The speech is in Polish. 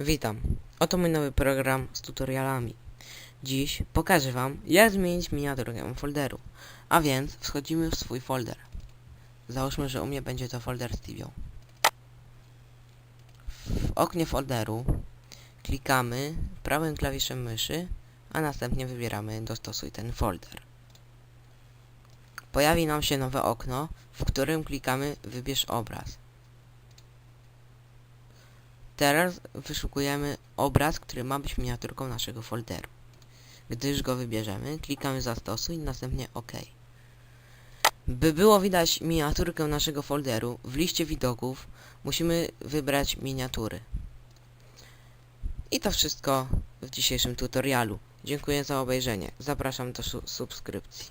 Witam. Oto mój nowy program z tutorialami. Dziś pokażę Wam, jak zmienić miniaturkę folderu. A więc wchodzimy w swój folder. Załóżmy, że u mnie będzie to folder z Tivią. W oknie folderu klikamy prawym klawiszem myszy, a następnie wybieramy dostosuj ten folder. Pojawi nam się nowe okno, w którym klikamy wybierz obraz. Teraz wyszukujemy obraz, który ma być miniaturką naszego folderu. Gdy już go wybierzemy, klikamy zastosuj następnie OK. By było widać miniaturkę naszego folderu, w liście widoków musimy wybrać miniatury. I to wszystko w dzisiejszym tutorialu. Dziękuję za obejrzenie. Zapraszam do su- subskrypcji.